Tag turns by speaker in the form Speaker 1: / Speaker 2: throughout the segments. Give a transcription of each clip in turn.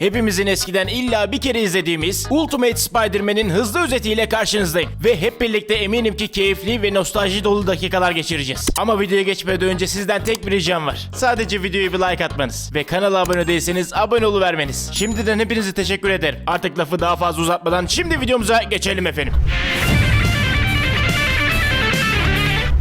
Speaker 1: Hepimizin eskiden illa bir kere izlediğimiz Ultimate Spider-Man'in hızlı özetiyle karşınızdayım. Ve hep birlikte eminim ki keyifli ve nostalji dolu dakikalar geçireceğiz. Ama videoya geçmeden önce sizden tek bir ricam var. Sadece videoya bir like atmanız ve kanala abone değilseniz abone oluvermeniz. Şimdiden hepinize teşekkür ederim. Artık lafı daha fazla uzatmadan şimdi videomuza geçelim efendim.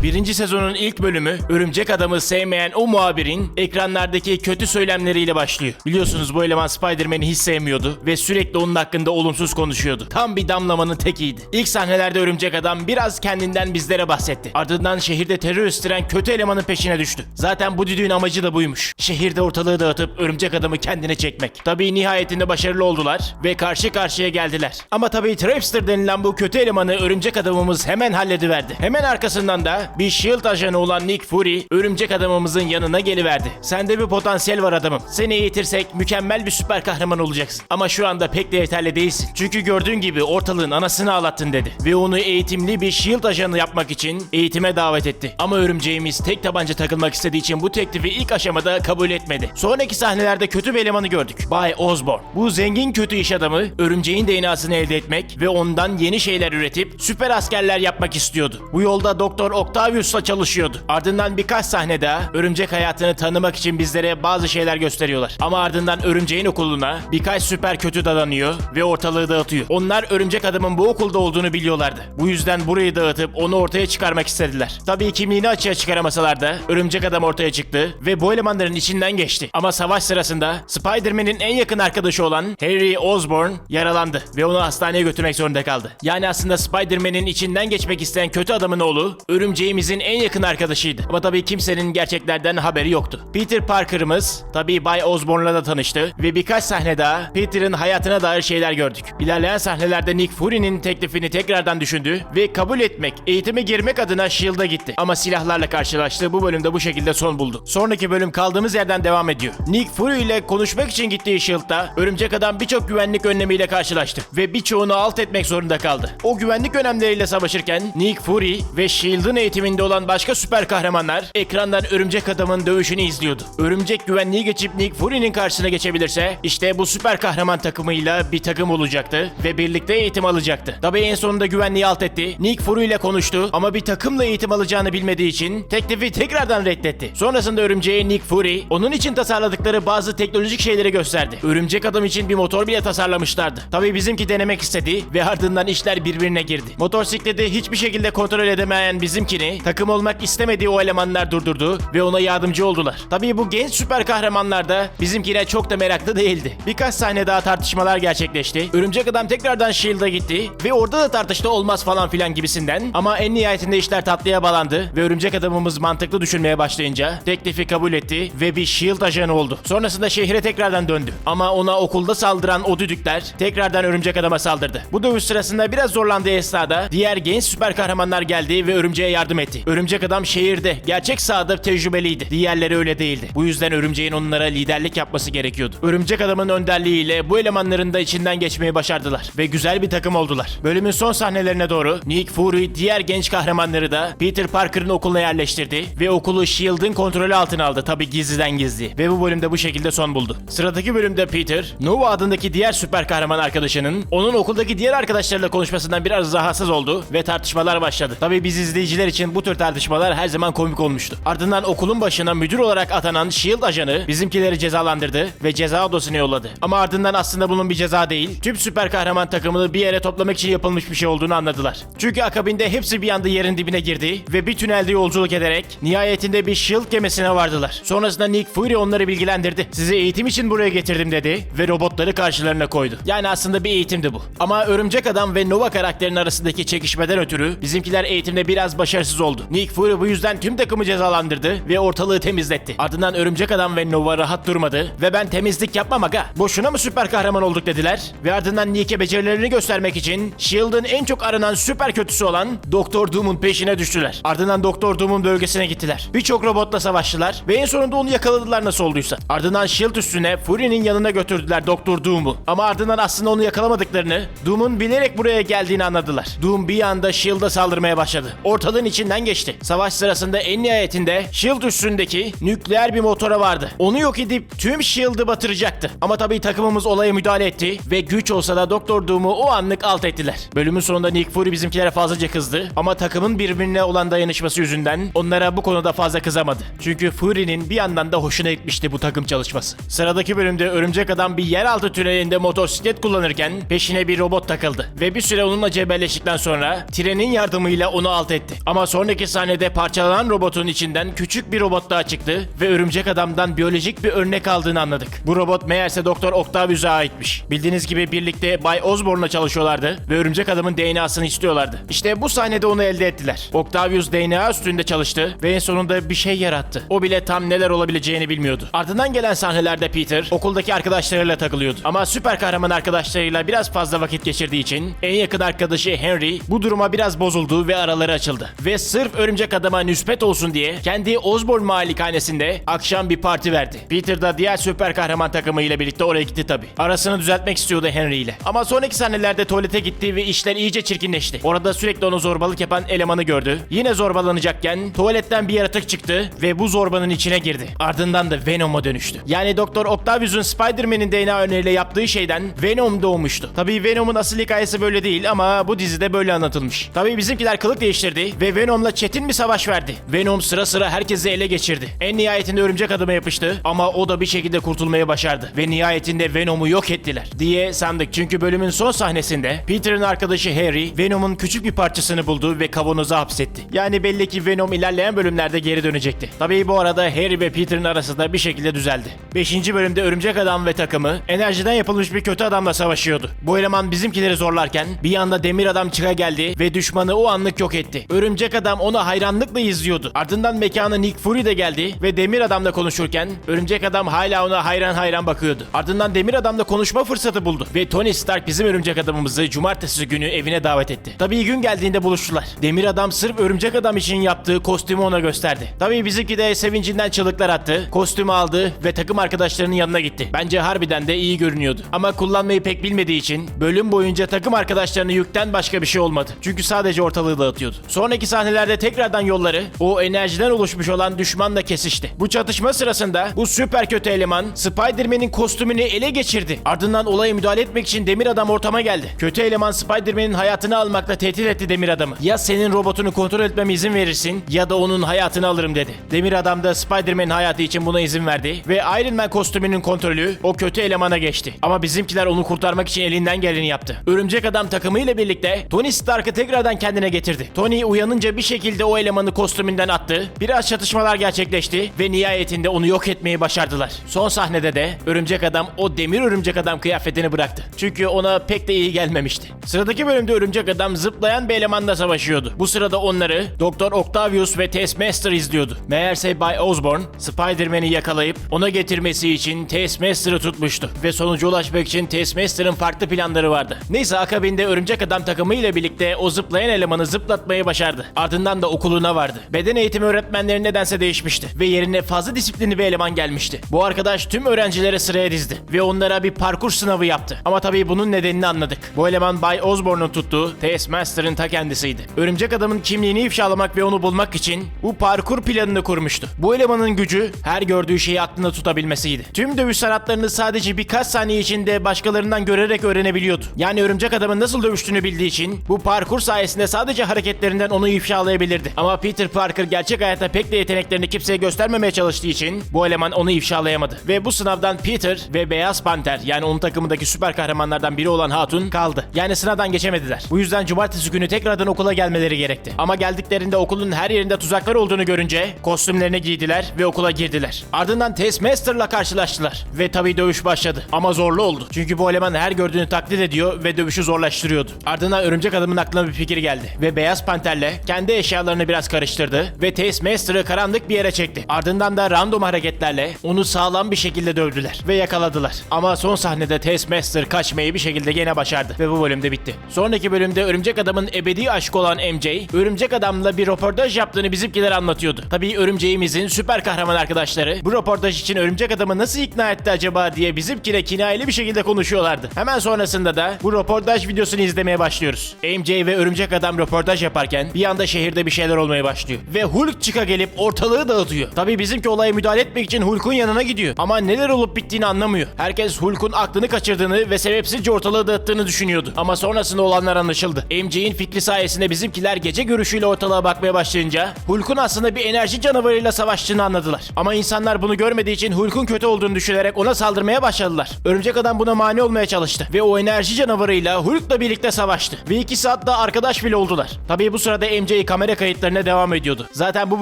Speaker 1: Birinci sezonun ilk bölümü Örümcek Adam'ı sevmeyen o muhabirin ekranlardaki kötü söylemleriyle başlıyor. Biliyorsunuz bu eleman Spider-Man'i hiç sevmiyordu ve sürekli onun hakkında olumsuz konuşuyordu. Tam bir damlamanın tekiydi. İlk sahnelerde Örümcek Adam biraz kendinden bizlere bahsetti. Ardından şehirde terör estiren kötü elemanın peşine düştü. Zaten bu düdüğün amacı da buymuş. Şehirde ortalığı dağıtıp Örümcek Adam'ı kendine çekmek. Tabii nihayetinde başarılı oldular ve karşı karşıya geldiler. Ama tabii Trapster denilen bu kötü elemanı Örümcek Adamımız hemen hallediverdi. Hemen arkasından da bir SHIELD ajanı olan Nick Fury Örümcek Adamımızın yanına geliverdi. Sende bir potansiyel var adamım. Seni eğitirsek mükemmel bir süper kahraman olacaksın. Ama şu anda pek de yeterli değilsin. Çünkü gördüğün gibi ortalığın anasını ağlattın dedi. Ve onu eğitimli bir SHIELD ajanı yapmak için eğitime davet etti. Ama örümceğimiz tek tabanca takılmak istediği için bu teklifi ilk aşamada kabul etmedi. Sonraki sahnelerde kötü bir elemanı gördük. Bay Osborn. Bu zengin kötü iş adamı örümceğin DNA'sını elde etmek ve ondan yeni şeyler üretip süper askerler yapmak istiyordu. Bu yolda Doktor Octavius'la çalışıyordu. Ardından birkaç sahne daha örümcek hayatını tanımak için bizlere bazı şeyler gösteriyorlar. Ama ardından örümceğin okuluna birkaç süper kötü dadanıyor ve ortalığı dağıtıyor. Onlar örümcek adamın bu okulda olduğunu biliyorlardı. Bu yüzden burayı dağıtıp onu ortaya çıkarmak istediler. Tabii kimliğini açığa çıkaramasalar da örümcek adam ortaya çıktı ve bu elemanların içinden geçti. Ama savaş sırasında Spider-Man'in en yakın arkadaşı olan Harry Osborn yaralandı ve onu hastaneye götürmek zorunda kaldı. Yani aslında Spider-Man'in içinden geçmek isteyen kötü adamın oğlu örümceğimizin en yakın arkadaşıydı. Ama tabii kimsenin gerçeklerden haberi yoktu. Peter Parker'ımız tabii Bay Osborn'la da tanıştı ve birkaç sahne daha Peter'ın hayatına dair şeyler gördük. İlerleyen sahnelerde Nick Fury'nin teklifini tekrardan düşündü ve kabul etmek, eğitime girmek adına S.H.I.E.L.D''a gitti. Ama silahlarla karşılaştı. Bu bölümde bu şekilde son buldu. Sonraki bölüm kaldığımız yerden devam ediyor. Nick Fury ile konuşmak için gittiği S.H.I.E.L.D'da Örümcek Adam birçok güvenlik önlemiyle karşılaştı ve birçoğunu alt etmek zorunda kaldı. O güvenlik önlemleriyle savaşırken Nick Fury ve S.H.I.E.L.D'ın eğitiminde olan başka süper kahramanlar ekrandan Örümcek Adam'ın dövüşünü izliyordu. Örümcek güvenliği geçip Nick Fury'nin karşısına geçebilirse işte bu süper kahraman takımıyla bir takım olacaktı ve birlikte eğitim alacaktı. Tabii en sonunda güvenliği alt etti. Nick Fury ile konuştu ama bir takımla eğitim alacağını bilmediği için teklifi tekrardan reddetti. Sonrasında örümceğe Nick Fury onun için tasarladıkları bazı teknolojik şeyleri gösterdi. Örümcek adam için bir motor bile tasarlamışlardı. Tabii bizimki denemek istedi ve ardından işler birbirine girdi. Motosikleti hiçbir şekilde kontrol edemeyen bizimkini takım olmak istemediği o elemanlar durdurdu ve ona yardımcı oldular. Tabii bu genç süper kahramanlar da bizimkine çok da meraklı değildi. Birkaç sahne daha tartışmalar gerçekleşti. Örümcek adam tekrardan S.H.I.E.L.D''a gitti ve orada da tartıştı olmaz falan filan gibisinden. Ama en nihayetinde işler tatlıya bağlandı ve örümcek adamımız mantıklı düşünmeye başlayınca teklifi kabul etti ve bir S.H.I.E.L.D. ajanı oldu. Sonrasında şehre tekrardan döndü. Ama ona okulda saldıran o düdükler tekrardan örümcek adama saldırdı. Bu dövüş sırasında biraz zorlandığı esnada diğer genç süper kahramanlar geldi ve örümceğe yardım etti. Örümcek adam şehirde gerçek sahada tecrübeliydi. Diğerleri öyle değildi. Bu yüzden örümceğin onlara liderlik yapması gerekiyordu. Örümcek adamın önderliğiyle bu elemanların da içinden geçmeyi başardılar ve güzel bir takım oldular. Bölümün son sahnelerine doğru Nick Fury diğer genç kahramanları da Peter Parker'ın okuluna yerleştirdi ve okulu S.H.I.E.L.D'ın kontrolü altına aldı tabi gizliden gizli ve bu bölümde bu şekilde son buldu. Sıradaki bölümde Peter, Nova adındaki diğer süper kahraman arkadaşının onun okuldaki diğer arkadaşlarıyla konuşmasından biraz rahatsız oldu ve tartışmalar başladı. Tabi biz izleyiciler için bu tür tartışmalar her zaman komik olmuştu. Ardından okulun başına müdür olarak atanan S.H.I.E.L.D. ajanı bizimkileri cezalandırdı ve ceza odasına yolladı. Ama ardından aslında bunun bir ceza değil, tüm süper kahraman takımını bir yere toplamak için yapılmış bir şey olduğunu anladılar. Çünkü akabinde hepsi bir anda yerin dibine girdi ve bir tünelde yolculuk ederek nihayetinde bir S.H.I.E.L.D. gemisine vardılar. Sonrasında Nick Fury onları bilgilendirdi. Sizi eğitim için buraya getirdim dedi ve robotları karşılarına koydu. Yani aslında bir eğitimdi bu. Ama Örümcek Adam ve Nova karakterinin arasındaki çekişmeden ötürü bizimkiler eğitimde biraz başarısız oldu. Nick Fury bu yüzden tüm takımı cezalandırdı ve ortalığı temizletti. Ardından Örümcek Adam ve Nova rahat durmadı ve ben temizlik yapmam aga. Boşuna mı süper kahraman olduk dediler ve ardından Nick'e becerilerini göstermek için S.H.I.E.L.D'ın en çok aranan süper kötüsü olan Doktor Doom'un peşine düştüler. Ardından Doktor Doom'un bölgesine gittiler. Birçok robotla savaştılar ve en sonunda onu yakaladılar nasıl olduysa. Ardından S.H.I.E.L.D. üstüne Fury'nin yanına götürdüler Doktor Doom'u. Ama ardından aslında onu yakalamadıklarını, Doom'un bilerek buraya geldiğini anladılar. Doom bir anda S.H.I.E.L.D''a saldırmaya başladı. Ortalığın içinde içinden geçti. Savaş sırasında en nihayetinde Shield üstündeki nükleer bir motora vardı. Onu yok edip tüm Shield'ı batıracaktı. Ama tabii takımımız olaya müdahale etti ve güç olsa da Doktor Doom'u o anlık alt ettiler. Bölümün sonunda Nick Fury bizimkilere fazlaca kızdı ama takımın birbirine olan dayanışması yüzünden onlara bu konuda fazla kızamadı. Çünkü Fury'nin bir yandan da hoşuna gitmişti bu takım çalışması. Sıradaki bölümde Örümcek Adam bir yeraltı tünelinde motosiklet kullanırken peşine bir robot takıldı ve bir süre onunla cebelleştikten sonra trenin yardımıyla onu alt etti. Ama sonraki sahnede parçalanan robotun içinden küçük bir robot daha çıktı ve Örümcek Adam'dan biyolojik bir örnek aldığını anladık. Bu robot meğerse Doktor Octavius'a aitmiş. Bildiğiniz gibi birlikte Bay Osborn'la çalışıyorlardı ve Örümcek Adam'ın DNA'sını istiyorlardı. İşte bu sahnede onu elde ettiler. Octavius DNA üstünde çalıştı ve en sonunda bir şey yarattı. O bile tam neler olabileceğini bilmiyordu. Ardından gelen sahnelerde Peter okuldaki arkadaşlarıyla takılıyordu. Ama süper kahraman arkadaşlarıyla biraz fazla vakit geçirdiği için en yakın arkadaşı Henry bu duruma biraz bozuldu ve araları açıldı. Ve sırf Örümcek Adam'a nispet olsun diye kendi Osborn malikanesinde akşam bir parti verdi. Peter da diğer süper kahraman takımı ile birlikte oraya gitti tabi. Arasını düzeltmek istiyordu Henry ile. Ama sonraki sahnelerde tuvalete gitti ve işler iyice çirkinleşti. Orada sürekli onu zorbalık yapan elemanı gördü. Yine zorbalanacakken tuvaletten bir yaratık çıktı ve bu zorbanın içine girdi. Ardından da Venom'a dönüştü. Yani Doktor Octavius'un Spider-Man'in DNA örneğiyle yaptığı şeyden Venom doğmuştu. Tabii Venom'un asıl hikayesi böyle değil ama bu dizide böyle anlatılmış. Tabii bizimkiler kılık değiştirdi ve Venom'la çetin bir savaş verdi. Venom sıra sıra herkesi ele geçirdi. En nihayetinde örümcek adama yapıştı ama o da bir şekilde kurtulmayı başardı. Ve nihayetinde Venom'u yok ettiler diye sandık. Çünkü bölümün son sahnesinde Peter'ın arkadaşı Harry Venom'un küçük bir parçasını buldu ve kavanoza hapsetti. Yani belli ki Venom ilerleyen bölümlerde geri dönecekti. Tabii bu arada Harry ve Peter'ın arası da bir şekilde düzeldi. 5. bölümde örümcek adam ve takımı enerjiden yapılmış bir kötü adamla savaşıyordu. Bu eleman bizimkileri zorlarken bir yanda demir adam çıka geldi ve düşmanı o anlık yok etti. Örümcek adam onu hayranlıkla izliyordu. Ardından mekana Nick Fury de geldi ve demir adamla konuşurken örümcek adam hala ona hayran hayran bakıyordu. Ardından demir adamla konuşma fırsatı buldu ve Tony Stark bizim örümcek adamımızı cumartesi günü evine davet etti. Tabii gün geldiğinde buluştular. Demir adam sırf örümcek adam için yaptığı kostümü ona gösterdi. Tabii bizimki de sevincinden çığlıklar attı, kostümü aldı ve takım arkadaşlarının yanına gitti. Bence harbiden de iyi görünüyordu. Ama kullanmayı pek bilmediği için bölüm boyunca takım arkadaşlarını yükten başka bir şey olmadı. Çünkü sadece ortalığı dağıtıyordu. Sonraki sahnelerde tekrardan yolları o enerjiden oluşmuş olan düşmanla kesişti. Bu çatışma sırasında bu süper kötü eleman Spider-Man'in kostümünü ele geçirdi. Ardından olaya müdahale etmek için Demir Adam ortama geldi. Kötü eleman Spider-Man'in hayatını almakla tehdit etti Demir Adam'ı. Ya senin robotunu kontrol etmeme izin verirsin ya da onun hayatını alırım dedi. Demir Adam da Spider-Man'in hayatı için buna izin verdi ve Iron Man kostümünün kontrolü o kötü elemana geçti. Ama bizimkiler onu kurtarmak için elinden geleni yaptı. Örümcek Adam takımıyla birlikte Tony Stark'ı tekrardan kendine getirdi. Tony uyanınca bir şekilde o elemanı kostümünden attı. Biraz çatışmalar gerçekleşti ve nihayetinde onu yok etmeyi başardılar. Son sahnede de Örümcek Adam o demir Örümcek Adam kıyafetini bıraktı. Çünkü ona pek de iyi gelmemişti. Sıradaki bölümde Örümcek Adam zıplayan bir elemanla savaşıyordu. Bu sırada onları Doktor Octavius ve Taskmaster izliyordu. Meğerse Bay Osborn Spider-Man'i yakalayıp ona getirmesi için Taskmaster'ı tutmuştu. Ve sonuca ulaşmak için Taskmaster'ın farklı planları vardı. Neyse akabinde Örümcek Adam takımıyla birlikte o zıplayan elemanı zıplatmayı başardı. Ardından da okuluna vardı. Beden eğitimi öğretmenleri nedense değişmişti. Ve yerine fazla disiplinli bir eleman gelmişti. Bu arkadaş tüm öğrencilere sıraya dizdi. Ve onlara bir parkur sınavı yaptı. Ama tabii bunun nedenini anladık. Bu eleman Bay Osborn'un tuttuğu Taskmaster'ın ta kendisiydi. Örümcek Adam'ın kimliğini ifşalamak ve onu bulmak için bu parkur planını kurmuştu. Bu elemanın gücü her gördüğü şeyi aklında tutabilmesiydi. Tüm dövüş sanatlarını sadece birkaç saniye içinde başkalarından görerek öğrenebiliyordu. Yani Örümcek Adam'ın nasıl dövüştüğünü bildiği için bu parkur sayesinde sadece hareketlerinden onu ifşalayabilirdi. Ama Peter Parker gerçek hayatta pek de yeteneklerini kimseye göstermemeye çalıştığı için bu eleman onu ifşalayamadı. Ve bu sınavdan Peter ve Beyaz Panter yani onun takımındaki süper kahramanlardan biri olan Hatun kaldı. Yani sınavdan geçemediler. Bu yüzden cumartesi günü tekrardan okula gelmeleri gerekti. Ama geldiklerinde okulun her yerinde tuzaklar olduğunu görünce kostümlerini giydiler ve okula girdiler. Ardından Taskmaster'la karşılaştılar. Ve tabii dövüş başladı. Ama zorlu oldu. Çünkü bu eleman her gördüğünü taklit ediyor ve dövüşü zorlaştırıyordu. Ardından Örümcek Adam'ın aklına bir fikir geldi. Ve Beyaz Panter'le kendi eşyalarını biraz karıştırdı ve Taskmaster'ı karanlık bir yere çekti. Ardından da random hareketlerle onu sağlam bir şekilde dövdüler ve yakaladılar. Ama son sahnede Taskmaster kaçmayı bir şekilde gene başardı ve bu bölümde bitti. Sonraki bölümde Örümcek Adam'ın ebedi aşkı olan MJ, Örümcek Adam'la bir röportaj yaptığını bizimkiler anlatıyordu. Tabii Örümceğimizin süper kahraman arkadaşları bu röportaj için Örümcek Adam'ı nasıl ikna etti acaba diye bizimkine kinayeli bir şekilde konuşuyorlardı. Hemen sonrasında da bu röportaj videosunu izlemeye başlıyoruz. MJ ve Örümcek Adam röportaj yaparken bir anda sırada şehirde bir şeyler olmaya başlıyor. Ve Hulk çıka gelip ortalığı dağıtıyor. Tabii bizimki olaya müdahale etmek için Hulk'un yanına gidiyor. Ama neler olup bittiğini anlamıyor. Herkes Hulk'un aklını kaçırdığını ve sebepsizce ortalığı dağıttığını düşünüyordu. Ama sonrasında olanlar anlaşıldı. MJ'in fikri sayesinde bizimkiler gece görüşüyle ortalığa bakmaya başlayınca Hulk'un aslında bir enerji canavarıyla savaştığını anladılar. Ama insanlar bunu görmediği için Hulk'un kötü olduğunu düşünerek ona saldırmaya başladılar. Örümcek Adam buna mani olmaya çalıştı ve o enerji canavarıyla Hulk'la birlikte savaştı. Ve iki saat daha arkadaş bile oldular. Tabii bu sırada MJ kamera kayıtlarına devam ediyordu. Zaten bu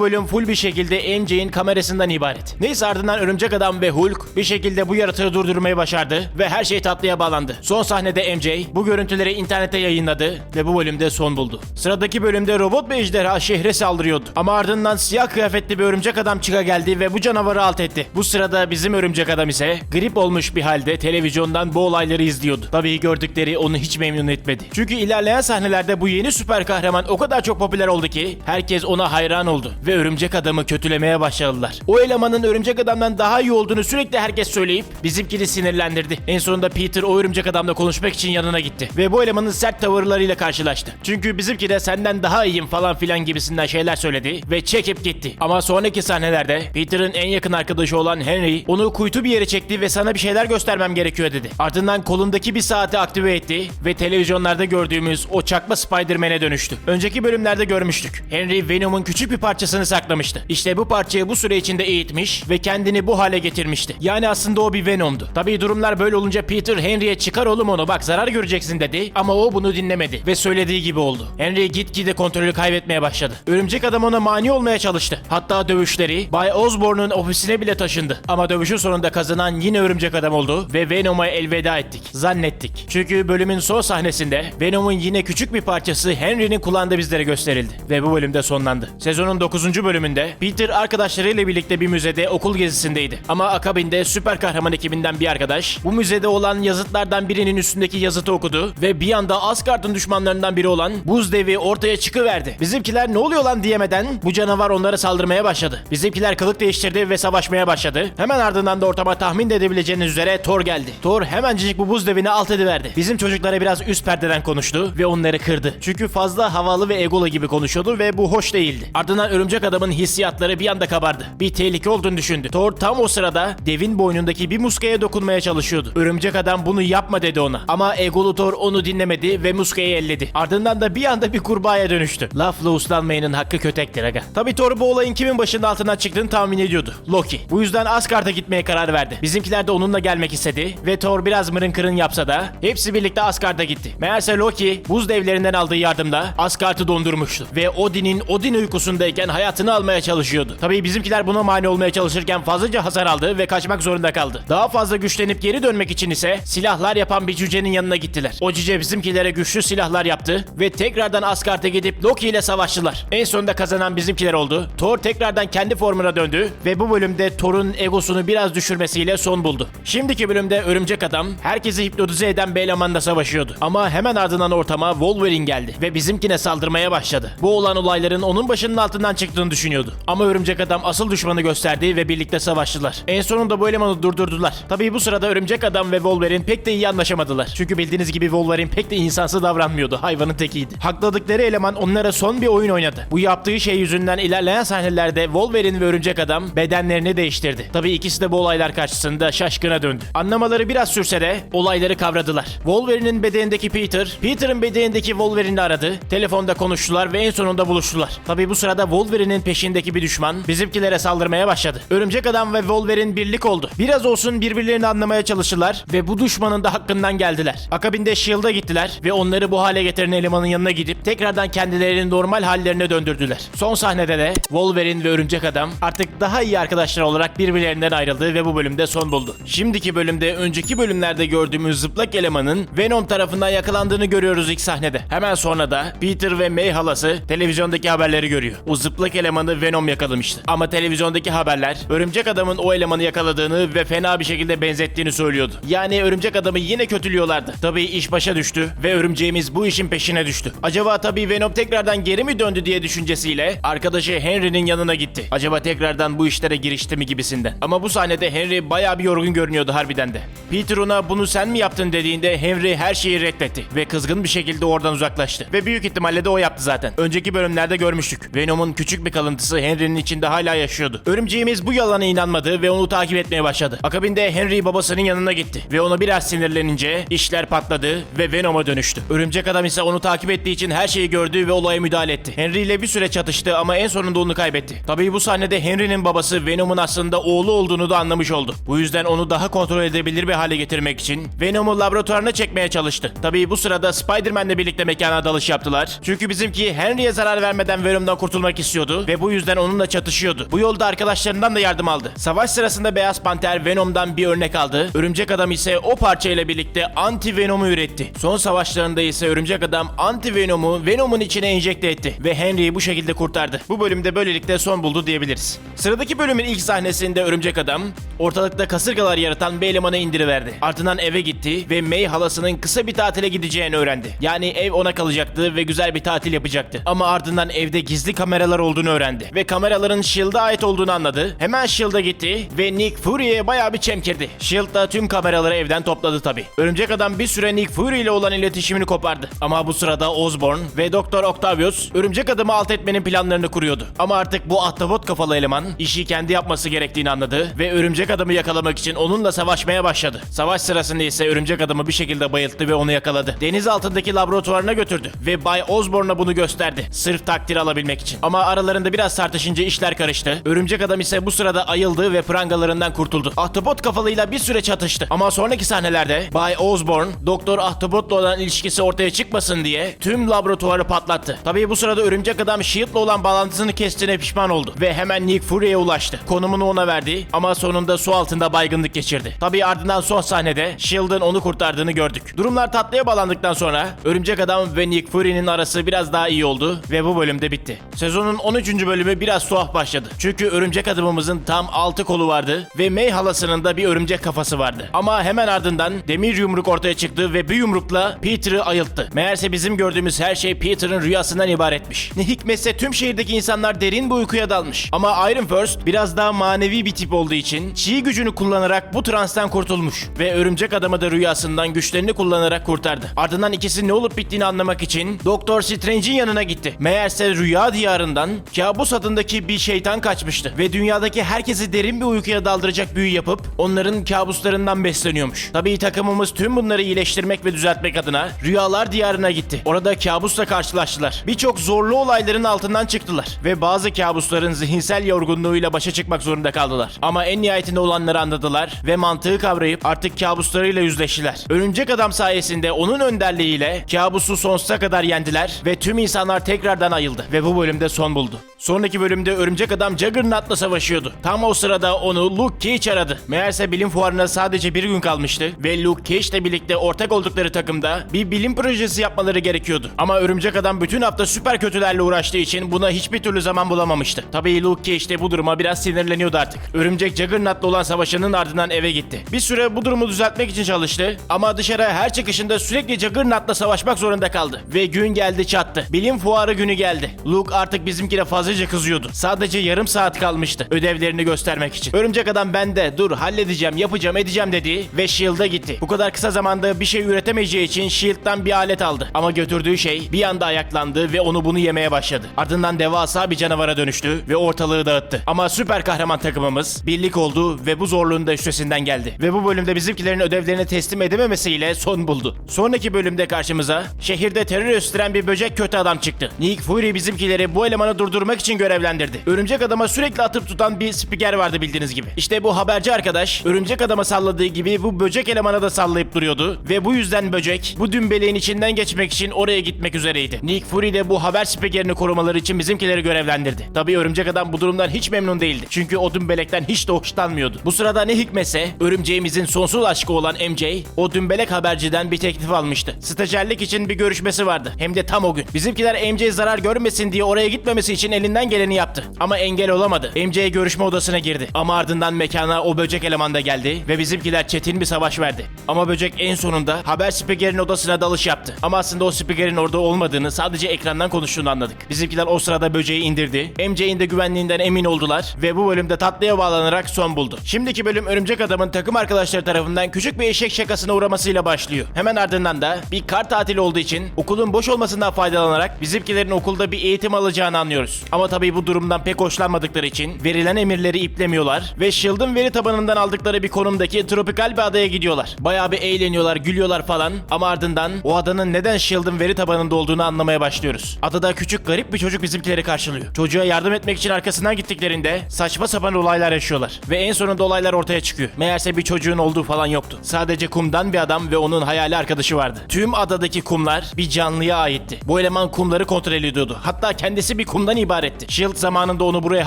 Speaker 1: bölüm full bir şekilde MJ'in kamerasından ibaret. Neyse ardından Örümcek Adam ve Hulk bir şekilde bu yaratığı durdurmayı başardı ve her şey tatlıya bağlandı. Son sahnede MJ bu görüntüleri internete yayınladı ve bu bölümde son buldu. Sıradaki bölümde robot bir ejderha şehre saldırıyordu. Ama ardından siyah kıyafetli bir örümcek adam çıka geldi ve bu canavarı alt etti. Bu sırada bizim örümcek adam ise grip olmuş bir halde televizyondan bu olayları izliyordu. Tabii gördükleri onu hiç memnun etmedi. Çünkü ilerleyen sahnelerde bu yeni süper kahraman o kadar çok popüler oldu ki herkes ona hayran oldu ve örümcek adamı kötülemeye başladılar. O elemanın örümcek adamdan daha iyi olduğunu sürekli herkes söyleyip bizimkini sinirlendirdi. En sonunda Peter o örümcek adamla konuşmak için yanına gitti ve bu elemanın sert tavırlarıyla karşılaştı. Çünkü bizimki de senden daha iyiyim falan filan gibisinden şeyler söyledi ve çekip gitti. Ama sonraki sahnelerde Peter'ın en yakın arkadaşı olan Henry onu kuytu bir yere çekti ve sana bir şeyler göstermem gerekiyor dedi. Ardından kolundaki bir saati aktive etti ve televizyonlarda gördüğümüz o çakma Spider-Man'e dönüştü. Önceki bölümlerde görmüştük. Henry Venom'un küçük bir parçasını saklamıştı. İşte bu parçayı bu süre içinde eğitmiş ve kendini bu hale getirmişti. Yani aslında o bir Venom'du. Tabii durumlar böyle olunca Peter Henry'e çıkar oğlum onu bak zarar göreceksin dedi ama o bunu dinlemedi ve söylediği gibi oldu. Henry gitgide kontrolü kaybetmeye başladı. Örümcek adam ona mani olmaya çalıştı. Hatta dövüşleri Bay Osborn'un ofisine bile taşındı. Ama dövüşün sonunda kazanan yine örümcek adam oldu ve Venom'a elveda ettik. Zannettik. Çünkü bölümün son sahnesinde Venom'un yine küçük bir parçası Henry'nin kulağında bizlere gösterildi. Ve bu bölümde sonlandı. Sezonun 9. bölümünde Peter arkadaşlarıyla birlikte bir müzede okul gezisindeydi. Ama akabinde süper kahraman ekibinden bir arkadaş bu müzede olan yazıtlardan birinin üstündeki yazıtı okudu ve bir anda Asgard'ın düşmanlarından biri olan buz devi ortaya çıkıverdi. Bizimkiler ne oluyor lan diyemeden bu canavar onlara saldırmaya başladı. Bizimkiler kılık değiştirdi ve savaşmaya başladı. Hemen ardından da ortama tahmin de edebileceğiniz üzere Thor geldi. Thor hemencik bu buz devini alt ediverdi. Bizim çocuklara biraz üst perdeden konuştu ve onları kırdı. Çünkü fazla havalı ve egolu gibi konuşuyordu ve bu hoş değildi. Ardından örümcek adamın hissiyatları bir anda kabardı. Bir tehlike olduğunu düşündü. Thor tam o sırada devin boynundaki bir muskaya dokunmaya çalışıyordu. Örümcek adam bunu yapma dedi ona. Ama egolu Thor onu dinlemedi ve muskayı elledi. Ardından da bir anda bir kurbağaya dönüştü. Lafla uslanmayanın hakkı kötektir aga. Tabi Thor bu olayın kimin başının altından çıktığını tahmin ediyordu. Loki. Bu yüzden Asgard'a gitmeye karar verdi. Bizimkiler de onunla gelmek istedi ve Thor biraz mırın kırın yapsa da hepsi birlikte Asgard'a gitti. Meğerse Loki buz devlerinden aldığı yardımla Asgard'ı dondurmuştu ve Odin'in Odin uykusundayken hayatını almaya çalışıyordu. Tabii bizimkiler buna mani olmaya çalışırken fazlaca hasar aldı ve kaçmak zorunda kaldı. Daha fazla güçlenip geri dönmek için ise silahlar yapan bir cücenin yanına gittiler. O cüce bizimkilere güçlü silahlar yaptı ve tekrardan Asgard'a gidip Loki ile savaştılar. En sonunda kazanan bizimkiler oldu. Thor tekrardan kendi formuna döndü ve bu bölümde Thor'un egosunu biraz düşürmesiyle son buldu. Şimdiki bölümde Örümcek Adam herkesi hipnotize eden bir elemanla savaşıyordu. Ama hemen ardından ortama Wolverine geldi ve bizimkine saldırmaya başladı. Bu olan olayların onun başının altından çıktığını düşünüyordu. Ama Örümcek Adam asıl düşmanı gösterdi ve birlikte savaştılar. En sonunda bu elemanı durdurdular. Tabii bu sırada Örümcek Adam ve Wolverine pek de iyi anlaşamadılar. Çünkü bildiğiniz gibi Wolverine pek de insansı davranmıyordu. Hayvanın tekiydi. Hakladıkları eleman onlara son bir oyun oynadı. Bu yaptığı şey yüzünden ilerleyen sahnelerde Wolverine ve Örümcek Adam bedenlerini değiştirdi. Tabii ikisi de bu olaylar karşısında şaşkına döndü. Anlamaları biraz sürse de olayları kavradılar. Wolverine'in bedenindeki Peter, Peter'ın bedenindeki Wolverine'i aradı. Telefonda konuştular ve en sonunda buluştular. Tabii bu sırada Wolverine'in peşindeki bir düşman bizimkilere saldırmaya başladı. Örümcek Adam ve Wolverine birlik oldu. Biraz olsun birbirlerini anlamaya çalıştılar ve bu düşmanın da hakkından geldiler. Akabinde S.H.I.E.L.D'a gittiler ve onları bu hale getiren elemanın yanına gidip tekrardan kendilerini normal hallerine döndürdüler. Son sahnede de Wolverine ve Örümcek Adam artık daha iyi arkadaşlar olarak birbirlerinden ayrıldı ve bu bölümde son buldu. Şimdiki bölümde önceki bölümlerde gördüğümüz zıplak elemanın Venom tarafından yakalandığını görüyoruz ilk sahnede. Hemen sonra da Peter ve May halası televizyondaki haberleri görüyor. O zıplak elemanı Venom yakalamıştı. Ama televizyondaki haberler Örümcek Adam'ın o elemanı yakaladığını ve fena bir şekilde benzettiğini söylüyordu. Yani Örümcek Adam'ı yine kötülüyorlardı. Tabii iş başa düştü ve örümceğimiz bu işin peşine düştü. Acaba tabii Venom tekrardan geri mi döndü diye düşüncesiyle arkadaşı Henry'nin yanına gitti. Acaba tekrardan bu işlere girişti mi gibisinden. Ama bu sahnede Henry bayağı bir yorgun görünüyordu harbiden de. Peter ona bunu sen mi yaptın dediğinde Henry her şeyi reddetti ve kızgın bir şekilde oradan uzaklaştı. Ve büyük ihtimalle de o yaptı zaten. Önceki bölümlerde görmüştük. Venom'un küçük bir kalıntısı Henry'nin içinde hala yaşıyordu. Örümceğimiz bu yalana inanmadı ve onu takip etmeye başladı. Akabinde Henry babasının yanına gitti ve ona biraz sinirlenince işler patladı ve Venom'a dönüştü. Örümcek adam ise onu takip ettiği için her şeyi gördü ve olaya müdahale etti. Henry ile bir süre çatıştı ama en sonunda onu kaybetti. Tabii bu sahnede Henry'nin babası Venom'un aslında oğlu olduğunu da anlamış oldu. Bu yüzden onu daha kontrol edebilir bir hale getirmek için Venom'u laboratuvarına çekmeye çalıştı. Tabii bu sırada Spider-Man'le birlikte mekana dalış yaptılar. Çünkü bizimki Henry'e zarar vermeden Venom'dan kurtulmak istiyordu ve bu yüzden onunla çatışıyordu. Bu yolda arkadaşlarından da yardım aldı. Savaş sırasında Beyaz Panter Venom'dan bir örnek aldı. Örümcek Adam ise o parçayla birlikte anti Venom'u üretti. Son savaşlarında ise Örümcek Adam anti Venom'u Venom'un içine enjekte etti ve Henry'i bu şekilde kurtardı. Bu bölümde böylelikle son buldu diyebiliriz. Sıradaki bölümün ilk sahnesinde Örümcek Adam ortalıkta kasırgalar yaratan bir elemanı indiriverdi. Ardından eve gitti ve May halasının kısa bir tatile gideceğini öğrendi. Yani ev ona kalacaktı ve güzel bir tatil yapacaktı. Ama ardından evde gizli kameralar olduğunu öğrendi. Ve kameraların S.H.I.E.L.D''a ait olduğunu anladı. Hemen S.H.I.E.L.D''a gitti ve Nick Fury'ye bayağı bir çemkirdi. S.H.I.E.L.D. da tüm kameraları evden topladı tabi. Örümcek Adam bir süre Nick Fury ile olan iletişimini kopardı. Ama bu sırada Osborn ve Doktor Octavius Örümcek Adam'ı alt etmenin planlarını kuruyordu. Ama artık bu ahtapot kafalı eleman işi kendi yapması gerektiğini anladı ve Örümcek Adam'ı yakalamak için onunla savaşmaya başladı. Savaş sırasında ise Örümcek Adam'ı bir şekilde bayılttı ve onu yakaladı. Deniz altındaki laboratuvarına götürdü ve Bay Osborn'a bunu gösterdi. Sırf takdir alabilmek için. Ama aralarında biraz tartışınca işler karıştı. Örümcek Adam ise bu sırada ayıldı ve prangalarından kurtuldu. Ahtapot kafalıyla bir süre çatıştı. Ama sonraki sahnelerde Bay Osborn, Doktor Ahtapot'la olan ilişkisi ortaya çıkmasın diye tüm laboratuvarı patlattı. Tabii bu sırada Örümcek Adam S.H.I.E.L.D'la olan bağlantısını kestiğine pişman oldu. Ve hemen Nick Fury'e ulaştı. Konumunu ona verdi ama sonunda su altında baygınlık geçirdi. Tabii ardından son sahnede S.H.I.E.L.D'ın onu kurtardığını gördük. Durumlar tatlıya bağlandıktan sonra Örümcek Adam ve Nick Fury'nin arası biraz daha iyi oldu ve bu bölümde bitti. Sezonun 13. bölümü biraz tuhaf başladı. Çünkü Örümcek Adamımızın tam 6 kolu vardı ve May halasının da bir örümcek kafası vardı. Ama hemen ardından demir yumruk ortaya çıktı ve bir yumrukla Peter'ı ayılttı. Meğerse bizim gördüğümüz her şey Peter'ın rüyasından ibaretmiş. Ne hikmetse tüm şehirdeki insanlar derin bir uykuya dalmış. Ama Iron First biraz daha manevi bir tip olduğu için çiğ gücünü kullanarak bu transtan kurtulmuş. Ve örümcek adamı da rüyasından güçlerini kullanarak kurtardı. Ardından ikisi ne olup bittiğini anlamak için Doktor Strange'in yanına gitti. Meğerse rüya diyarından kabus adındaki bir şeytan kaçmıştı. Ve dünyadaki herkesi derin bir uykuya daldıracak büyü yapıp onların kabuslarından besleniyormuş. Tabii takımımız tüm bunları iyileştirmek ve düzeltmek adına rüyalar diyarına gitti. Orada kabusla karşılaştılar. Birçok zorlu olayların altından çıktılar. Ve bazı kabusların zihinsel yorgunluğuyla başa çıkmak zorunda kaldılar. Ama en nihayetinde olanları anladılar ve mantığı kavrayıp artık kabuslarıyla yüzleştiler. Örümcek adam sayesinde onun önderliğiyle kabusu sonsuza kadar yendiler ve tüm insanlar tekrardan ayıldı ve bu bölümde son buldu. Sonraki bölümde Örümcek Adam Juggernaut'la savaşıyordu. Tam o sırada onu Luke Cage aradı. Meğerse bilim fuarına sadece bir gün kalmıştı ve Luke Cage ile birlikte ortak oldukları takımda bir bilim projesi yapmaları gerekiyordu. Ama Örümcek Adam bütün hafta süper kötülerle uğraştığı için buna hiçbir türlü zaman bulamamıştı. Tabii Luke Cage de bu duruma biraz sinirleniyordu artık. Örümcek Juggernaut'la olan savaşının ardından eve gitti. Bir süre bu durumu düzeltmek için çalıştı ama dışarı her çıkışında sürekli Juggernaut'la savaşmak zorunda kaldı. Ve gün geldi çattı. Bilim fuarı günü geldi. Luke artık bizimkine fazlaca kızıyordu. Sadece yarım saat kalmıştı ödevlerini göstermek için. Örümcek adam bende dur halledeceğim yapacağım edeceğim dedi ve S.H.I.E.L.D''a gitti. Bu kadar kısa zamanda bir şey üretemeyeceği için S.H.I.E.L.D'dan bir alet aldı. Ama götürdüğü şey bir anda ayaklandı ve onu bunu yemeye başladı. Ardından devasa bir canavara dönüştü ve ortalığı dağıttı. Ama süper kahraman takımımız birlik oldu ve bu zorluğun da üstesinden geldi. Ve bu bölümde bizimkilerin ödevlerini teslim edememesiyle son buldu. Sonraki bölümde karşımıza şehirde terör östüren bir böcek kötü adam çıktı. Nick Fury bizimkileri bu elemanı durdurmak için görevlendirdi. Örümcek adama sürekli atıp tutan bir spiker vardı bildiğiniz gibi. İşte bu haberci arkadaş örümcek adama salladığı gibi bu böcek elemana da sallayıp duruyordu. Ve bu yüzden böcek bu dümbeleğin içinden geçmek için oraya gitmek üzereydi. Nick Fury de bu haber spikerini korumaları için bizimkileri görevlendirdi. Tabii örümcek adam bu durumdan hiç memnun değildi. Çünkü o dümbelekten hiç de hoşlanmıyordu. Bu sırada ne hikmetse örümceğimizin sonsuz aşkı olan MJ o dümbelek haberciden bir teklif almıştı. Stajyerlik için bir görüşmesi vardı. Hem de tam o gün. Bizimkiler MJ zarar görmesin diye oraya gitmemesi için elinden geleni yaptı. Ama engel olamadı. MJ görüşme odasına girdi. Ama ardından mekana o böcek eleman da geldi ve bizimkiler çetin bir savaş verdi. Ama böcek en sonunda haber spikerin odasına dalış yaptı. Ama aslında o spikerin orada olmadığını sadece ekrandan konuştuğunu anladık. Bizimkiler o sırada böceği indirdi. MJ'in de güvenliğinden emin oldular ve bu bölümde tatlıya bağlanarak son buldu. Şimdiki bölüm Örümcek Adam'ın takım arkadaşları tarafından küçük bir eşek şakasına uğramasıyla başlıyor. Hemen ardından da bir kar tatili olduğu için okulun boş olmasından faydalanarak bizimkilerin okulda bir eğitim alacağını anlıyoruz. Ama tabii bu durumdan pek hoşlanmadıkları için verilen emirleri iplemiyorlar ve Shield'ın veri tabanından aldıkları bir konumdaki tropikal bir adaya gidiyorlar. Bayağı bir eğleniyorlar, gülüyorlar falan ama ardından o adanın neden Shield'ın veri tabanında olduğunu anlamaya başlıyoruz. Adada küçük garip bir çocuk bizimkileri karşılıyor. Çocuğa yardım etmek için arkasından gittiklerinde saçma sapan olaylar yaşıyorlar. Ve en sonunda olaylar ortaya çıkıyor. Meğerse bir çocuğun olduğu falan yoktu. Sadece kumdan bir adam ve onun hayali arkadaşı vardı. Tüm adadaki kumlar bir canlıya aitti. Bu eleman kumları kontrol ediyordu. Hatta kendisi bir kumdan ibaretti. Shield zamanında onu buraya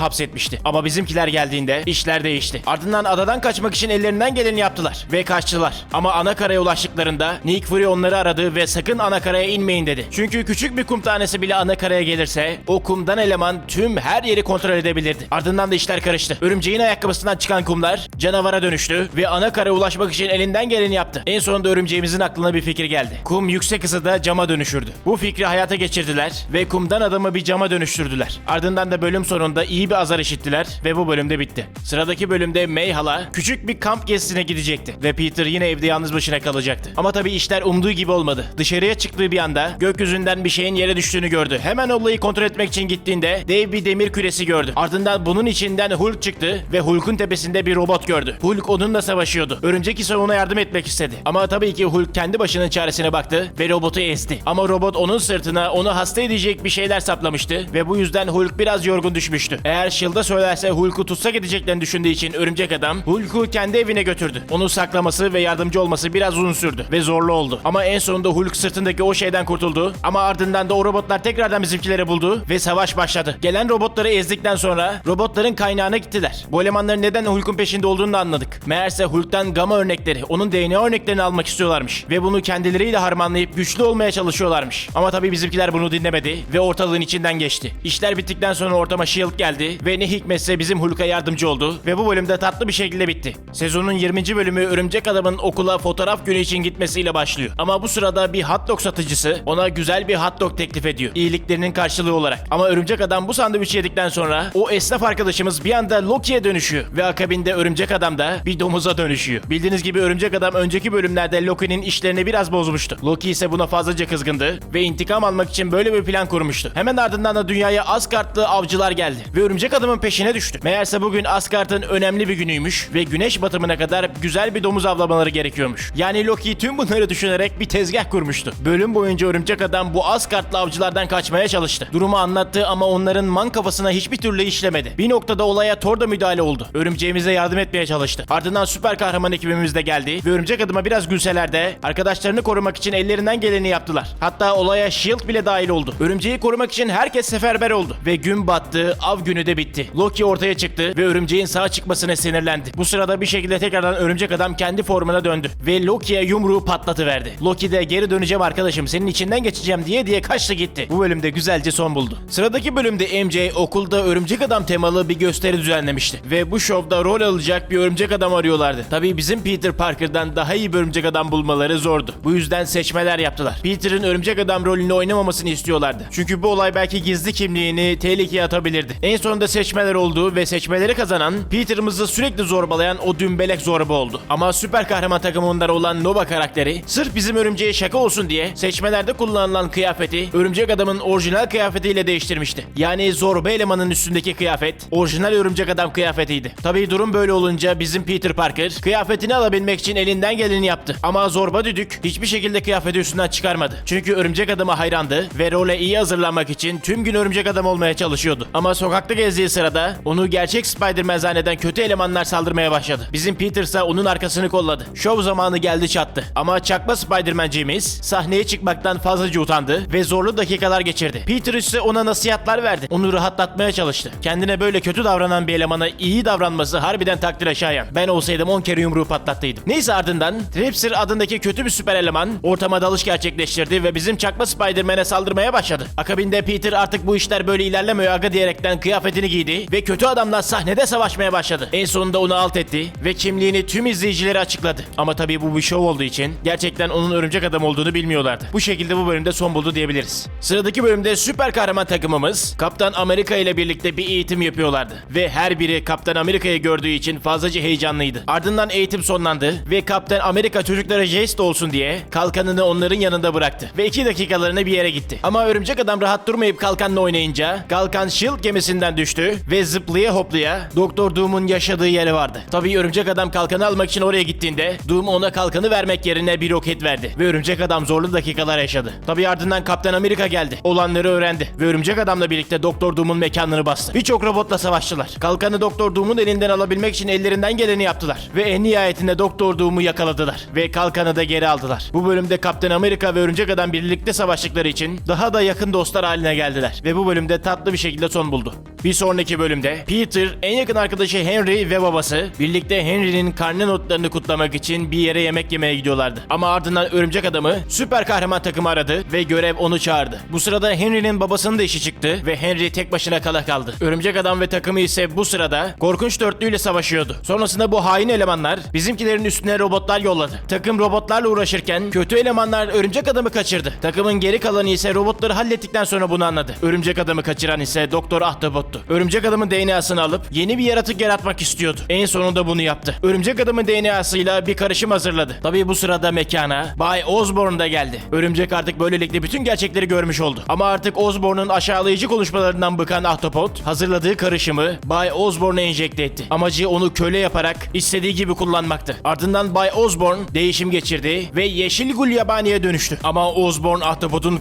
Speaker 1: hapsetmişti. Ama bizimkiler geldiğinde işler değişti. Ardından adadan kaçmak için ellerinden geleni yaptılar. Ve kaçtılar. Ama ana karaya ulaştıklarında Nick Fury onları aradı ve sakın ana karaya inmeyin dedi. Çünkü küçük bir kum tanesi bile ana karaya gelirse o kumdan eleman tüm her yeri kontrol edebilirdi. Ardından da işler karıştı. Örümceğin ayakkabısından çıkan kumlar canavara dönüştü ve ana karaya ulaşmak için elinden geleni yaptı. En sonunda örümceğimizin aklına bir fikir geldi. Kum yüksek ısıda cama dönüşürdü. Bu fikri hayata geçirdiler ve kumdan adamı bir cama dönüştürdüler. Ardından da bölüm sonunda iyi bir azar işittiler ve bu bölümde bitti. Sıradaki bölümde May hala küçük bir kamp gezisine gidecekti ve Peter yine evde yalnız başına kalacaktı. Ama tabii işler umduğu gibi olmadı. Dışarıya çıktığı bir anda gökyüzünden bir şeyin yere düştüğünü gördü. Hemen olayı kontrol etmek için gittiğinde dev bir demir küresi gördü. Ardından bunun içinden Hulk çıktı ve Hulk'un tepesinde bir robot gördü. Hulk onunla savaşıyordu. Örümcek ise ona yardım etmek istedi. Ama tabii ki Hulk kendi başının çaresine baktı ve robotu ezdi. Ama robot onun sırtına onu hasta edecek bir şeyler saplamıştı ve bu yüzden Hulk biraz yorgun düşmüştü. Eğer Shield'a söylerse Hulk'u tutsa gideceklerini düşündüğü için örümcek adam Hulk'u kendi evine götürdü. Onu saklaması ve yardımcı olması biraz uzun sürdü ve zorlu oldu. Ama en sonunda Hulk sırtındaki o şeyden kurtuldu. Ama ardından da o robotlar tekrardan bizimkileri buldu ve savaş başladı. Gelen robotları ezdikten sonra robotların kaynağına gittiler. Bu elemanların neden Hulk'un peşinde olduğunu da anladık. Meğerse Hulk'tan gamma örnekleri, onun DNA örneklerini almak istiyorlarmış. Ve bunu kendileriyle harmanlayıp güçlü olmaya çalışıyorlarmış. Ama tabii bizimkiler bunu dinlemedi ve ortalığın içinden geçti. İşler bittikten sonra ortama Shield geldi ve ne hikmetse bizim Hulk'a yardımcı oldu ve bu bölümde tatlı bir şekilde bitti. Sezonun 20. bölümü Örümcek Adam'ın okula fotoğraf günü için gitmesiyle başlıyor. Ama bu sırada bir hot dog satıcısı ona güzel bir hot dog teklif ediyor. İyiliklerinin karşılığı olarak. Ama Örümcek Adam bu sandviçi yedikten sonra o esnaf arkadaşımız bir anda Loki'ye dönüşüyor ve akabinde Örümcek Adam da bir domuza dönüşüyor. Bildiğiniz gibi Örümcek Adam önceki bölümlerde Loki'nin işlerini biraz bozmuştu. Loki ise buna fazlaca kızgındı ve intikam almak için böyle bir plan kurmuştu. Hemen ardından da dünyaya Asgardlı avcılar geldi ve Örümcek Adam'ın peşine düştü. Meğerse bugün Asgard'ın önemli bir günüymüş ve güneş batımına kadar güzel bir domuz avlamaları gerekiyormuş. Yani Loki tüm bunları düşünerek bir tezgah kurmuştu. Bölüm boyunca Örümcek Adam bu Asgardlı avcılardan kaçmaya çalıştı. Durumu anlattı ama onların man kafasına hiçbir türlü işlemedi. Bir noktada olaya Thor da müdahale oldu. Örümceğimize yardım etmeye çalıştı. Ardından süper kahraman ekibimiz de geldi ve Örümcek Adam'a biraz gülseler de arkadaşlarını korumak için ellerinden geleni yaptılar. Hatta olaya Shield bile dahil oldu. Örümceği korumak için herkes seferber oldu. Ve gün battı, av günü de bitti. Loki ortaya çıktı ve örümceğin sağ çıkmasına sinirlendi. Bu sırada bir şekilde tekrardan Örümcek Adam kendi formuna döndü ve Loki'ye yumruğu patlatıverdi. Loki de geri döneceğim arkadaşım senin içinden geçeceğim diye diye kaçtı gitti. Bu bölümde güzelce son buldu. Sıradaki bölümde MJ okulda Örümcek Adam temalı bir gösteri düzenlemişti. Ve bu şovda rol alacak bir Örümcek Adam arıyorlardı. Tabii bizim Peter Parker'dan daha iyi bir Örümcek Adam bulmaları zordu. Bu yüzden seçmeler yaptılar. Peter'ın Örümcek Adam rolünü oynamamasını istiyorlardı. Çünkü bu olay belki gizli kimliğini tehlikeye atabilirdi. En sonunda seçmeler oldu ve seçmeleri kazanan Peter'ımızı sürekli zorbalayan o dümbelek zorba oldu. Ama süper kahraman takımında olan Nova karakteri sırf bizim örümceğe şaka olsun diye seçmelerde kullanılan kıyafeti Örümcek Adam'ın orijinal kıyafetiyle değiştirmişti. Yani zorba elemanın üstündeki kıyafet orijinal Örümcek Adam kıyafetiydi. Tabii durum böyle olunca bizim Peter Parker kıyafetini alabilmek için elinden geleni yaptı. Ama zorba düdük hiçbir şekilde kıyafeti üstünden çıkarmadı. Çünkü Örümcek Adam'a hayrandı ve role iyi hazırlanmak için tüm gün Örümcek Adam olmaya çalışıyordu. Ama sokakta gezdiği sırada onu gerçek Spider-Man zanneden kötü elemanlar saldırmaya başladı. Bizim Peter ise onun arkasını kolladı. Şov zamanı geldi çattı. Ama çakma Spider-Man'ciğimiz sahneye çıkmaktan fazlaca utandı ve zorlu dakikalar geçirdi. Peter ise ona nasihatler verdi. Onu rahatlatmaya çalıştı. Kendine böyle kötü davranan bir elemana iyi davranması harbiden takdire şayan. Ben olsaydım 10 kere yumruğu patlattıydım. Neyse ardından Tripster adındaki kötü bir süper eleman ortama dalış gerçekleştirdi ve bizim çakma Spider-Man'e saldırmaya başladı. Akabinde Peter artık bu işler böyle ilerlemiyor aga diyerekten kıyafetini giydi ve kötü adamla sahnede savaşmaya başladı. En sonunda onu alt etti ve kimliğini tüm izleyicilere açıkladı. Ama tabii bu bir şov olduğu için gerçekten onun örümcek adam olduğunu bilmiyorlardı. Bu şekilde bu bölümde son buldu diyebiliriz. Sıradaki bölümde süper kahraman takımımız Kaptan Amerika ile birlikte bir eğitim yapıyorlardı. Ve her biri Kaptan Amerika'yı gördüğü için fazlaca heyecanlıydı. Ardından eğitim sonlandı ve Kaptan Amerika çocuklara jest olsun diye kalkanını onların yanında bıraktı. Ve iki dakikalarına bir yere gitti. Ama örümcek adam rahat durmayıp kalkanla oynayınca kalkan Shield gemisinden düştü ve zıplaya hoplaya Doktor Doom'un yaşadığı yere vardı. Tabii örümcek adam kalkanı almak için oraya gittiğinde Doom ona kalkanı vermek yerine bir roket verdi ve örümcek adam zorlu dakikalar yaşadı. Tabii ardından Kaptan Amerika geldi. Olanları öğrendi ve örümcek adamla birlikte Doktor Doom'un mekanını bastı. Birçok robotla savaştılar. Kalkanı Doktor Doom'un elinden alabilmek için ellerinden geleni yaptılar ve en nihayetinde Doktor Doom'u yakaladılar ve kalkanı da geri aldılar. Bu bölümde Kaptan Amerika ve örümcek adam birlikte savaştıkları için daha da yakın dostlar haline geldiler ve bu bölümde tatlı bir şekilde son buldu. Bir sonraki bölümde Peter, en yakın arkadaşı Henry ve babası birlikte Henry'nin karne notlarını kutlamak için bir yere yemek yemeye gidiyorlardı. Ama ardından örümcek adamı süper kahraman takımı aradı ve görev onu çağırdı. Bu sırada Henry'nin babasının da işi çıktı ve Henry tek başına kala kaldı. Örümcek adam ve takımı ise bu sırada korkunç dörtlüyle savaşıyordu. Sonrasında bu hain elemanlar bizimkilerin üstüne robotlar yolladı. Takım robotlarla uğraşırken kötü elemanlar örümcek adamı kaçırdı. Takımın geri kalanı ise robotları hallettikten sonra bunu anladı. Örümcek adamı kaçıran ise Doktor Ahtapot'tu. Örümcek adamın DNA'sını alıp yeni bir yaratık yaratmak istiyordu. En sonunda bunu yaptı. Örümcek adamın DNA'sıyla bir karışım hazırladı. Tabii bu sırada mekana Bay Osborn da geldi. Örümcek artık böylelikle bütün gerçekleri görmüş oldu. Ama artık Osborn'un aşağılayıcı konuşmalarından bıkan Ahtapot hazırladığı karışımı Bay Osborn'a enjekte etti. Amacı onu köle yaparak istediği gibi kullanmaktı. Ardından Bay Osborn değişim geçirdi ve yeşil gul yabaniye dönüştü. Ama Osborn Ahtapot'un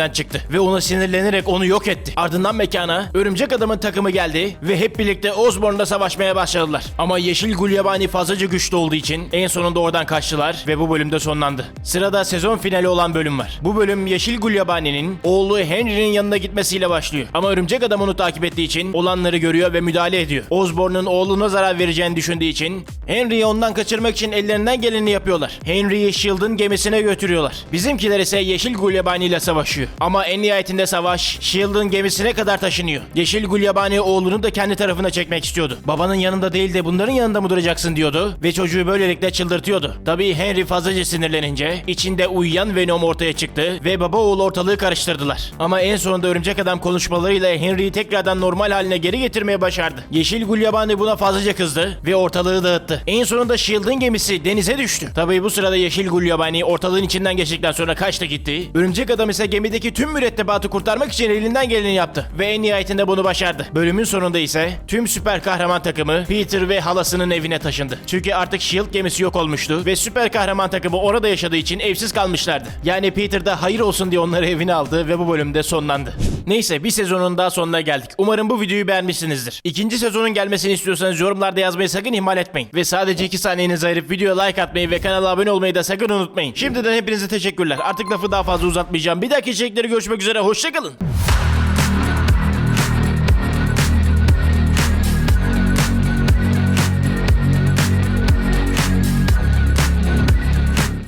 Speaker 1: kontrolünden çıktı ve ona sinirlenerek onu yok etti. Ardından mekana örümcek adamın takımı geldi ve hep birlikte Osborn'la savaşmaya başladılar. Ama yeşil gul yabani fazlaca güçlü olduğu için en sonunda oradan kaçtılar ve bu bölümde sonlandı. Sırada sezon finali olan bölüm var. Bu bölüm Yeşil Gul Yabani'nin oğlu Henry'nin yanına gitmesiyle başlıyor. Ama örümcek adam onu takip ettiği için olanları görüyor ve müdahale ediyor. Osborn'un oğluna zarar vereceğini düşündüğü için Henry'i ondan kaçırmak için ellerinden geleni yapıyorlar. Henry'i Shield'ın gemisine götürüyorlar. Bizimkiler ise Yeşil Gul Yabani ile savaşıyor. Ama en nihayetinde savaş Shield'ın gemisine kadar taşınıyor. Yeşil Gul Yabani oğlunu da kendi tarafına çekmek istiyordu. Babanın yanında değil de bunların yanında mı duracaksın diyordu ve çocuğu böylelikle çıldırtıyordu. Tabii Henry fazlaca sinirlenince içinde uyuyan Venom ortaya çıktı ve baba oğul ortalığı karıştırdılar. Ama en sonunda örümcek adam konuşmalarıyla Henry'i tekrardan normal haline geri getirmeye başardı. Yeşil Gulyabani buna fazlaca kızdı ve ortalığı dağıttı. En sonunda Shield'ın gemisi denize düştü. Tabii bu sırada Yeşil Gulyabani ortalığın içinden geçtikten sonra kaçtı gitti. Örümcek adam ise gemideki tüm mürettebatı kurtarmak için elinden geleni yaptı ve en nihayetinde bunu başardı. Bölümün sonunda ise tüm süper kahraman takımı Peter ve halasının evine taşındı. Çünkü artık Shield gemisi yok olmuştu ve süper kahraman takımı orada yaşadığı için evsiz kalmışlardı. Yani Peter da hayır olsun diye onları evine aldı ve bu bölümde sonlandı. Neyse bir sezonun daha sonuna geldik. Umarım bu videoyu beğenmişsinizdir. İkinci sezonun gelmesini istiyorsanız yorumlarda yazmayı sakın ihmal etmeyin. Ve sadece 2 saniyenizi ayırıp videoya like atmayı ve kanala abone olmayı da sakın unutmayın. Şimdiden hepinize teşekkürler. Artık lafı daha fazla uzatmayacağım. Bir dahaki içerikleri görüşmek üzere. Hoşçakalın.